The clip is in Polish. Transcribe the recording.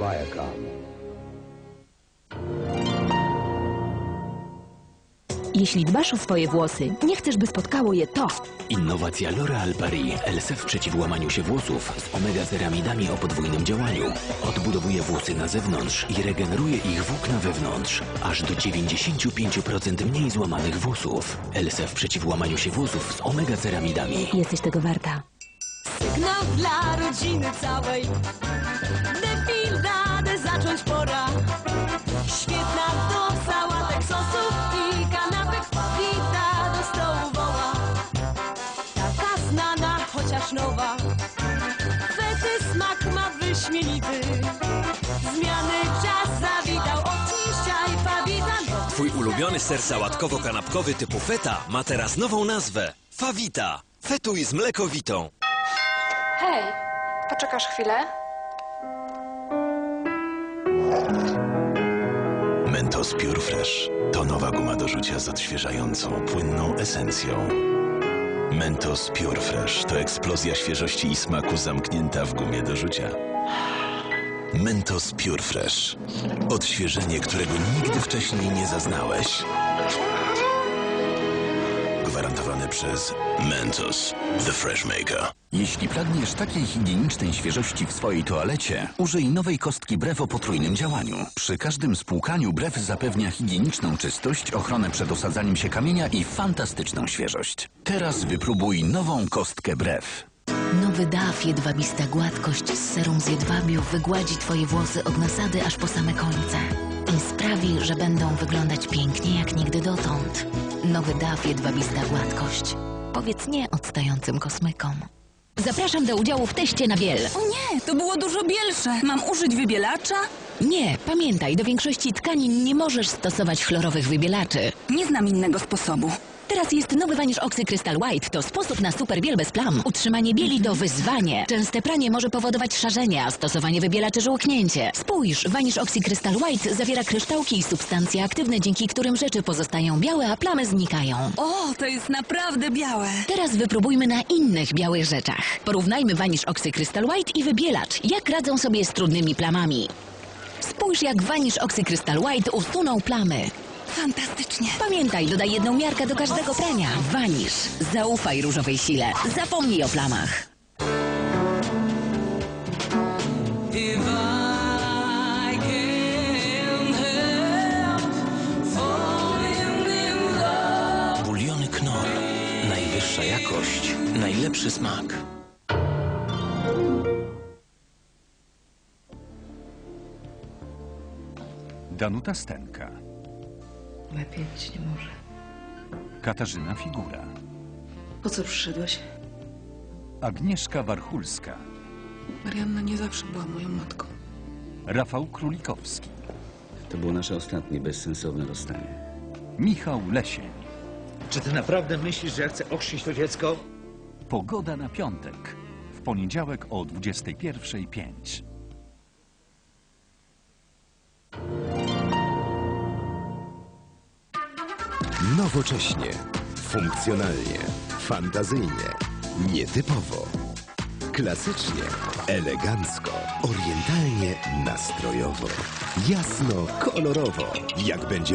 Viacom. Jeśli dbasz o swoje włosy, nie chcesz, by spotkało je to. Innowacja L'Oréal Paris LSF przeciw łamaniu się włosów z omega-ceramidami o podwójnym działaniu. Odbudowuje włosy na zewnątrz i regeneruje ich włókna wewnątrz. Aż do 95% mniej złamanych włosów. LSF przeciw łamaniu się włosów z omega-ceramidami. Jesteś tego warta. Sygnał dla rodziny całej znana, chociaż nowa Fety smak ma wyśmienity Zmiany czas zawitał Oczywiście i pawita Twój ulubiony ser sałatkowo-kanapkowy typu feta ma teraz nową nazwę. Fawita. Fetuj z mlekowitą. Hej, poczekasz chwilę? Mentos Pure Fresh to nowa guma do rzucia z odświeżającą, płynną esencją. Mentos Pure Fresh to eksplozja świeżości i smaku zamknięta w gumie do rzucia. Mentos Pure Fresh. Odświeżenie, którego nigdy wcześniej nie zaznałeś. Gwarantowane przez Mentos, The Fresh Maker. Jeśli pragniesz takiej higienicznej świeżości w swojej toalecie, użyj nowej kostki Brew o potrójnym działaniu. Przy każdym spłukaniu Brew zapewnia higieniczną czystość, ochronę przed osadzaniem się kamienia i fantastyczną świeżość. Teraz wypróbuj nową kostkę Brew. Nowy DAF jedwabista gładkość z serum z jedwabiu wygładzi twoje włosy od nasady aż po same końce. I sprawi, że będą wyglądać pięknie jak nigdy dotąd. Nowy DAF jedwabista gładkość. Powiedz nie odstającym kosmykom. Zapraszam do udziału w teście na biel. O nie, to było dużo bielsze. Mam użyć wybielacza? Nie, pamiętaj, do większości tkanin nie możesz stosować chlorowych wybielaczy. Nie znam innego sposobu. Teraz jest nowy Vanish Oxy Crystal White. To sposób na super biel bez plam. Utrzymanie bieli to wyzwanie. Częste pranie może powodować szarzenie, a stosowanie wybielaczy żółknięcie. Spójrz, Vanish Oxy Crystal White zawiera kryształki i substancje aktywne, dzięki którym rzeczy pozostają białe, a plamy znikają. O, to jest naprawdę białe. Teraz wypróbujmy na innych białych rzeczach. Porównajmy Vanish Oxy Crystal White i wybielacz. Jak radzą sobie z trudnymi plamami? Spójrz, jak Vanish Oxy Crystal White usunął plamy. Fantastycznie. Pamiętaj, dodaj jedną miarkę do każdego prania. Vanish. Zaufaj różowej sile. Zapomnij o plamach. Buliony knor. Najwyższa jakość. Najlepszy smak. Danuta Stenka, Lepiej być nie może. Katarzyna Figura, Po co przyszedłeś? Agnieszka Warchulska, Marianna nie zawsze była moją matką. Rafał Królikowski, To było nasze ostatnie bezsensowne rozstanie. Michał Lesień. Czy ty naprawdę myślisz, że ja chcę ochrzcić to dziecko? Pogoda na piątek. W poniedziałek o 21.05. Nowocześnie, funkcjonalnie, fantazyjnie, nietypowo. Klasycznie, elegancko, orientalnie, nastrojowo. Jasno, kolorowo. Jak będzie